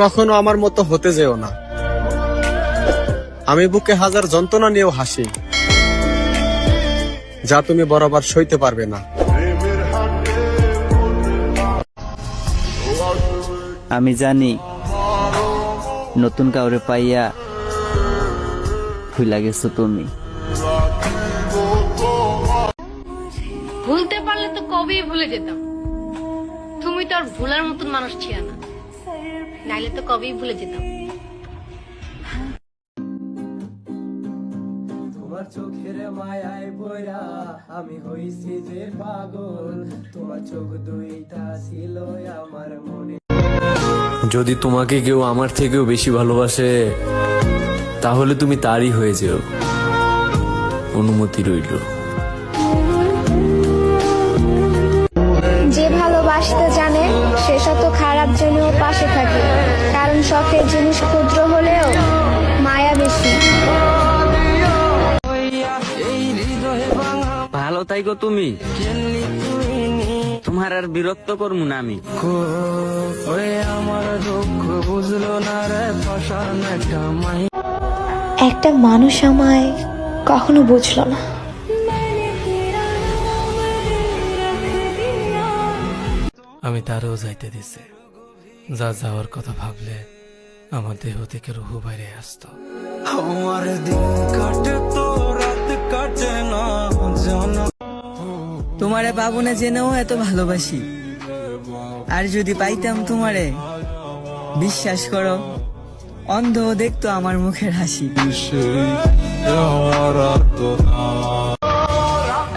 কখনো আমার মতো হতে যেও না। আমি বুকে হাজার যন্ত্রণা নিয়েও হাসি যা তুমি বরাবর সইতে পারবে না। আমি জানি নতুন কাউরে পাইয়া ভুলা গেছো তুমি। ভুলতে পারলে তো কবেই ভুলে যেতাম। তুমি তো আর ভুলার মতন মানুষ ছিল না। নাইলে তো কবেই ভুলে যেতাম। তোমার চোখের মায়ায় বইরা আমি হইছি যে পাগল তোমার চোখ দুইটা ছিল আমার মনে। যদি তোমাকে কেউ আমার থেকেও বেশি ভালোবাসে তাহলে তুমি তারই হয়ে যেও। অনুমতি রইল। যে ভালোবাসতে শখের জিনিস ক্ষুদ্র হলেও মায়া বেশি। ভালো তাই গো তুমি। তোমার আর বিরক্ত করব না আমি। আমার দুঃখ বুঝলো না রে একটা মানুষ আমায় কখনো বুঝলো না। আমি তারও যাইতে দিছে। যা যাওয়ার কথা ভাবলে আমার দেহ থেকে রুহু বাইরে আসতো। আমার দিন কাটে তো রাত কাটে না জানা। তোমারে পাবো না জেনেও এত ভালোবাসি। আর যদি পাইতাম তোমারে বিশ্বাস করো অন্ধ দেখতো আমার মুখের হাসি।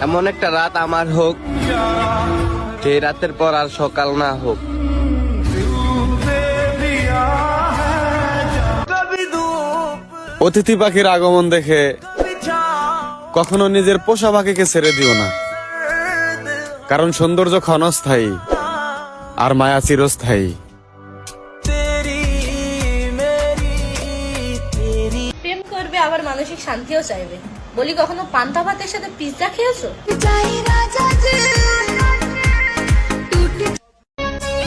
এমন একটা রাত আমার হোক যে রাতের পর আর সকাল না হোক। অতিথি পাখির আগমন দেখে কখনো নিজের পোষা পাখিকে ছেড়ে দিও না। কারণ সৌন্দর্য ক্ষণস্থায়ী আর মায়া চিরস্থায়ী। প্রেম করবে আবার মানসিক শান্তিও চাইবে। বলি কখনো পান্তা ভাতের সাথে পিৎজা খেয়েছো?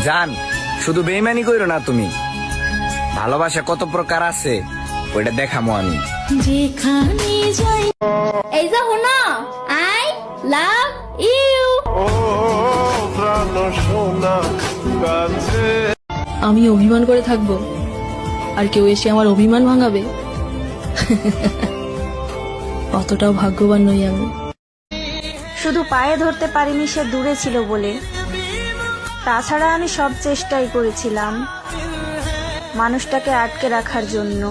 জান শুধু বেইমানি কইরো না তুমি। ভালোবাসা কত প্রকার আছে। ওইটা দেখামো আমি। এই যে হুনো আই লাভ ইউ। আমি অভিমান করে থাকব আর কেউ এসে আমার অভিমান ভাঙাবে? অতটাও ভাগ্যবান নই আমি। শুধু পায়ে ধরতে পারিনি সে দূরে ছিল বলে। তাছাড়া আমি সব চেষ্টাই করেছিলাম মানুষটাকে আটকে রাখার জন্য।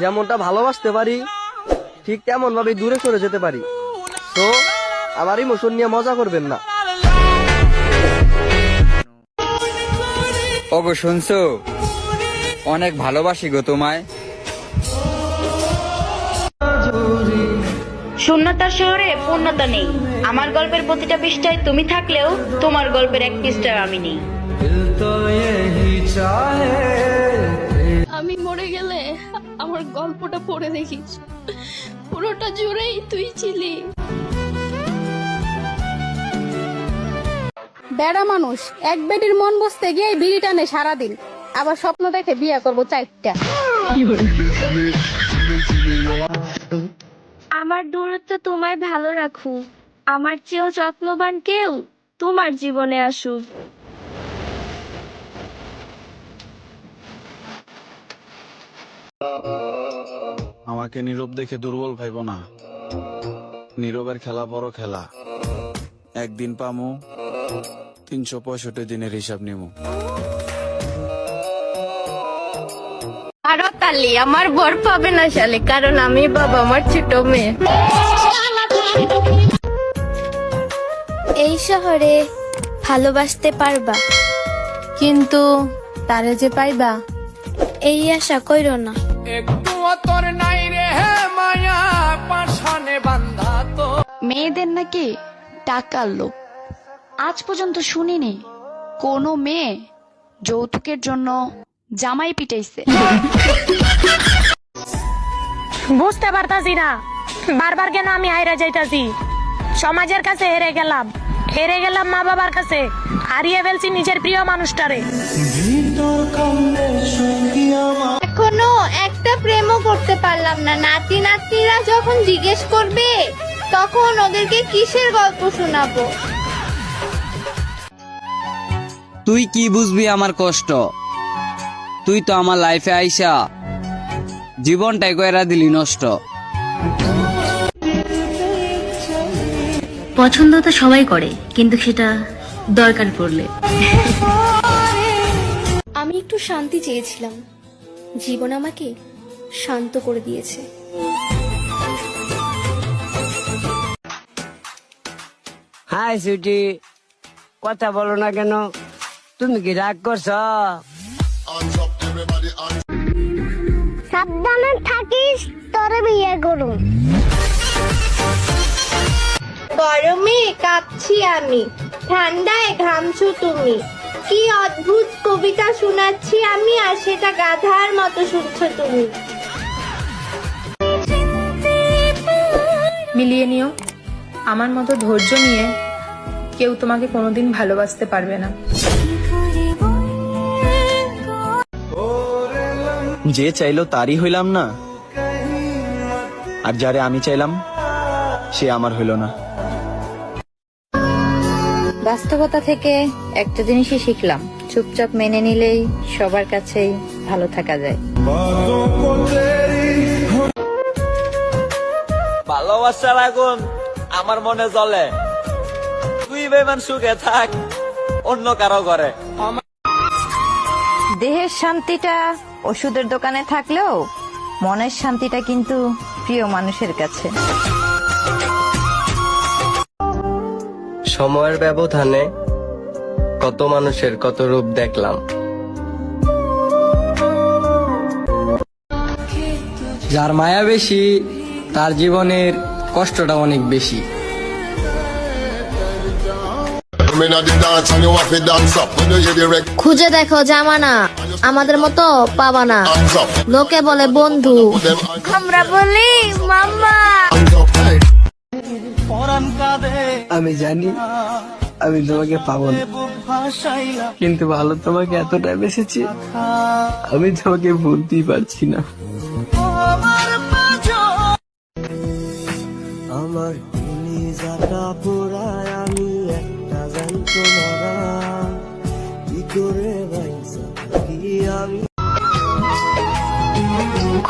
যেমনটা ভালোবাসতে পারি ঠিক তেমন ভাবে দূরে সরে যেতে পারি। তো আমার ইমোশন নিয়ে মজা করবেন না। অবশ্য শুনছো? অনেক ভালোবাসি গো তোমায়। শূন্যতার শহরে পূর্ণতা নেই। আমার গল্পের প্রতিটা পৃষ্ঠায় তুমি থাকলেও তোমার গল্পের এক পৃষ্ঠায় আমি নেই। আমি মরে গেলে আমার গল্পটা পড়ে দেখিস পুরোটা জুড়েই তুই ছিলি। বেড়া মানুষ এক বেডির মন বসতে গিয়ে বিড়ি টানে সারাদিন। আবার স্বপ্ন দেখে বিয়ে করব চারটা। আমার দূরত্ব তোমায় ভালো রাখুক। আমার চেয়েও যত্নবান কেউ তোমার জীবনে আসুক। আমাকে নীরব দেখে দুর্বল ভাইব না। নীরবের খেলা বড় খেলা। একদিন পামু, তিনশো পঁয়ষট্টি দিনের হিসাব নিমু। তালি আমার বর পাবে না শালে কারণ আমি বাবা আমার ছোট মেয়ে। এই শহরে ভালোবাসতে পারবা। কিন্তু তারে যে পাইবা? এই আশা কইরো না। একটু মতন নাই রে মেয়েদের নাকি টাকার লোভ। আজ পর্যন্ত শুনিনি কোনো মেয়ে যৌতুকের জন্য জামাই পিটাইছে। বুঝতে পারতাছি না। বারবার কেন আমি হাইরা যাইতাছি? সমাজের কাছে হেরে গেলাম। হেরে গেলাম মা বাবার কাছে। হারিয়ে ফেলছি নিজের প্রিয় মানুষটারে। এখনও একটা প্রেমও করতে পারলাম না। নাতি নাতনিরা যখন জিজ্ঞেস করবে তখন ওদেরকে কিসের গল্প শোনাবো? তুই কি বুঝবি আমার কষ্ট? তুই তো আমার লাইফে আইসা জীবনটাই কয়রা দিলি নষ্ট। পছন্দ তো সবাই করে কিন্তু সেটা দরকার পড়লে। আমি একটু শান্তি চেয়েছিলাম। জীবন আমাকে শান্ত করে দিয়েছে। হাই সুটি কথা বলো না কেন? তুমি কি রাগ করছ? সাবধানে থাকিস তোরে বিয়ে করুন গরমে কাঁপছি আমি ঠান্ডায় ঘামছো তুমি। কি অদ্ভুত কবিতা শোনাচ্ছি আমি আর সেটা গাধার মতো শুনছো তুমি। মিলিয়ে নিও আমার মতো ধৈর্য নিয়ে কেউ তোমাকে কোনোদিন ভালোবাসতে পারবে না। যে চাইলো তারই হইলাম না। আর যারে আমি চাইলাম সে আমার হইল না। বাস্তবতা থেকে একটা জিনিসই শিখলাম চুপচাপ মেনে নিলেই সবার কাছেই ভালো থাকা যায়। ভালোবাসার আগুন আমার মনে জ্বলে। তুই বেমান সুখে থাক অন্য কারও ঘরে। দেহের শান্তিটা ওষুধের দোকানে থাকলেও মনের শান্তিটা কিন্তু প্রিয় মানুষের কাছে। সময়ের ব্যবধানে কত মানুষের কত রূপ দেখলাম। যার মায়া বেশি তার জীবনের কষ্টটা অনেক বেশি। খুঁজে দেখো জামানা। আমাদের মতো পাবা না। লোকে বলে বন্ধু। আমরা বলি মাম্মা। আমি জানি আমি তোমাকে পাবো না। কিন্তু ভালো তোমাকে এতটা বেসেছি আমি তোমাকে ভুলতেই পারছি না। আমার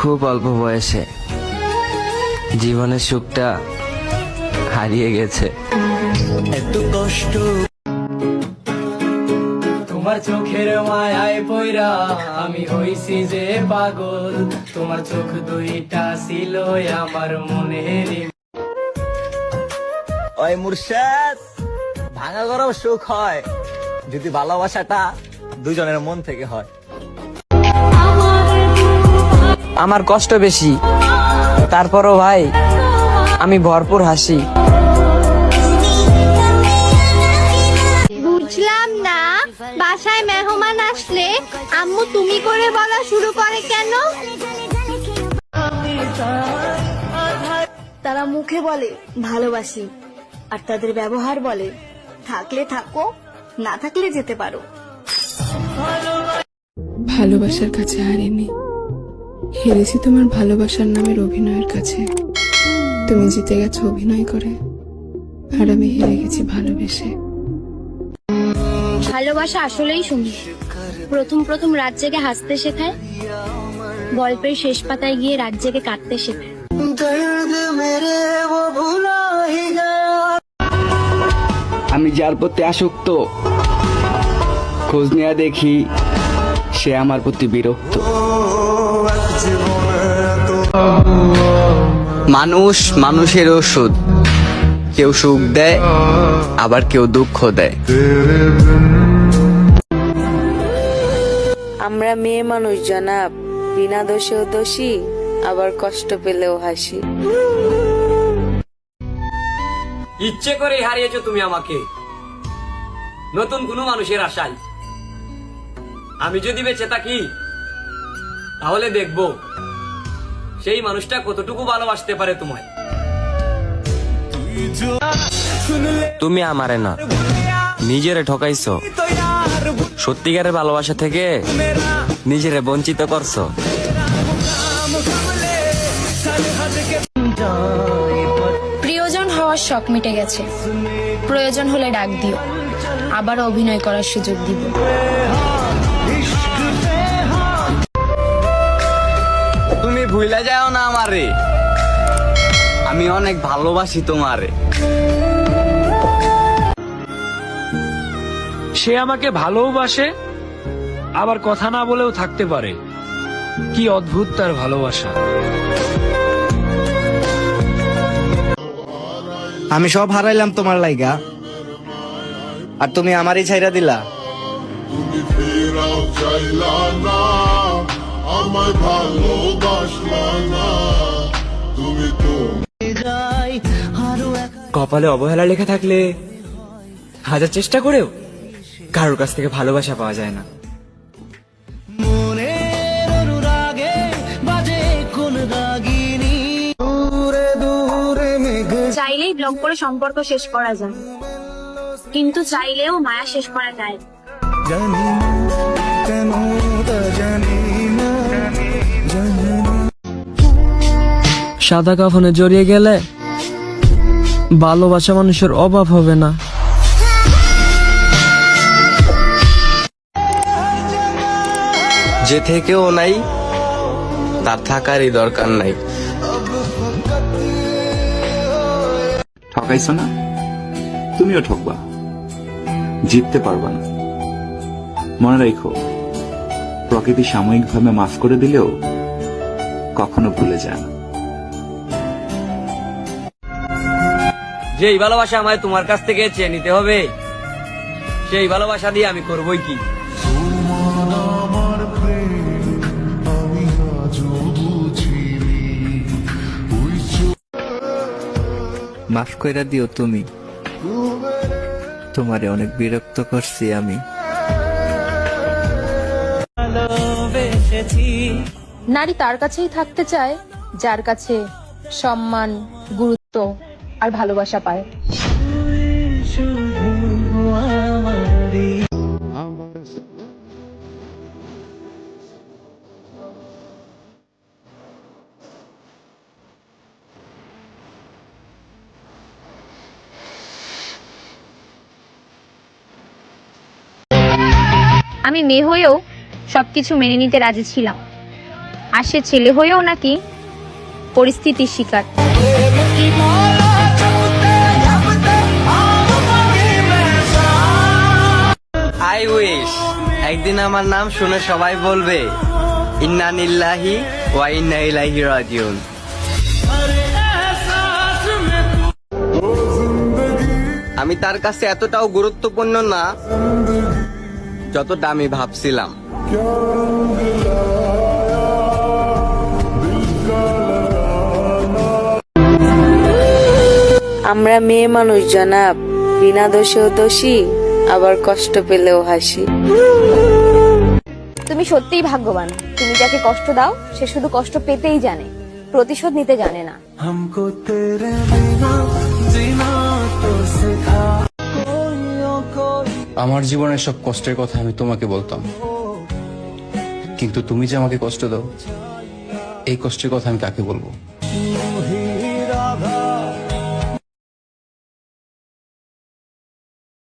খুব অল্প বয়সে জীবনের সুখটা হারিয়ে গেছে। এত কষ্ট। তোমার চোখের মায়ায় পয়রা আমি হইছি যে পাগল। তোমার চোখ দুইটা ছিল আমার মনের ওই মুর্শেদ ভাঙা গরম সুখ হয়। যদি ভালোবাসাটা দুজনের মন থেকে হয়। আমার কষ্ট বেশি। তারপরও ভাই আমি ভরপুর হাসি। বুঝলাম না বাসায় মেহমান আসলে আম্মু তুমি করে বলা শুরু করে কেন? তারা মুখে বলে ভালোবাসি। আর তাদের ব্যবহার বলে থাকলে থাকো না থাকলে যেতে পারো। ভালোবাসার কাছে হারিনি। হেরেছি তোমার ভালোবাসার নামের অভিনয়ের কাছে। তুমি জিতে গেছো অভিনয় করে। আর আমি হেরে গেছি ভালোবেসে। ভালোবাসা আসলেই সুন্দর। প্রথম প্রথম রাত জেগে হাসতে শেখায় গল্পের শেষ পাতায় গিয়ে রাত জেগে কাঁদতে শেখায়। আমি যার প্রতি আসক্ত খোঁজ নেয়া দেখি সে আমার প্রতি বিরক্ত। মানুষ মানুষের ওষুধ। কেউ সুখ দেয় আবার কেউ দুঃখ দেয়। আমরা মেয়ে মানুষ জনাব। বিনা দোষেও দোষী আবার কষ্ট পেলেও হাসি। ইচ্ছে করে হারিয়েছো তুমি আমাকে। নতুন কোনো মানুষের আশায়। আমি যদি বেঁচে থাকি তাহলে দেখব সেই মানুষটা কতটুকু ভালোবাসতে পারে তোমায়। তুমি আমারে না। নিজেরে ঠকাইছো। সত্যিকারের ভালোবাসা থেকে নিজেরে বঞ্চিত করছ। প্রিয়জন হওয়ার শখ মিটে গেছে। প্রয়োজন হলে ডাক দিও। আবার অভিনয় করার সুযোগ দিব। ভুলে যাও না আমারে। আমি অনেক ভালোবাসি তোমারে। সে আমাকে ভালোবাসে আবার কথা না বলেও থাকতে পারে। কি অদ্ভুত তার ভালোবাসা। আমি সব হারাইলাম তোমার লাইগা। আর তুমি আমারই ছাইরা দিলা। কপালে অবহেলা লেখা থাকলে হাজার চেষ্টা করেও কারোর কাছ থেকে ভালোবাসা পাওয়া যায় না। চাইলেই ব্লক করে সম্পর্ক শেষ করা যায় কিন্তু চাইলেও মায়া শেষ করা যায় সাদা কাফনে জড়িয়ে গেলে ভালোবাসা মানুষের অভাব হবে না। যে থেকেও নাই তার থাকারই দরকার নাই। ঠকাইছো না? তুমিও ঠকবা। জিততে পারবা না। মনে রাখো প্রকৃতি সাময়িকভাবে মাফ করে দিলেও কখনো ভুলে যায় না। যেই ভালোবাসা আমায় তোমার কাছ থেকে চেয়ে নিতে হবে সেই ভালোবাসা দিয়ে আমি করবই কি? মাফ কইরা দিও তুমি। তোমারে অনেক বিরক্ত করছি আমি। নারী তার কাছেই থাকতে চায় যার কাছে সম্মান গুরুত্ব আর ভালোবাসা পায়। আমি মেয়ে হয়েও সবকিছু মেনে নিতে রাজি ছিলাম। আর সে ছেলে হয়েও নাকি পরিস্থিতির শিকার। আই উইশ একদিন আমার নাম শুনে সবাই বলবে, ইন্না নিল্লাহি ওয়া ইন্না ইলাইহি রাজিউন। আমি তার কাছে এতটাও গুরুত্বপূর্ণ না যতটা আমি ভাবছিলাম। আমরা মেয়ে মানুষ, জনাব। বিনা দোষেও দোষী। আবার কষ্ট পেলেও হাসি। তুমি সত্যিই ভাগ্যবান। তুমি যাকে কষ্ট দাও সে শুধু কষ্ট পেতেই জানে প্রতিশোধ নিতে জানে না। আমার জীবনের সব কষ্টের কথা আমি তোমাকে বলতাম। কিন্তু তুমি যে আমাকে কষ্ট দাও এই কষ্টের কথা আমি কাকে বলব?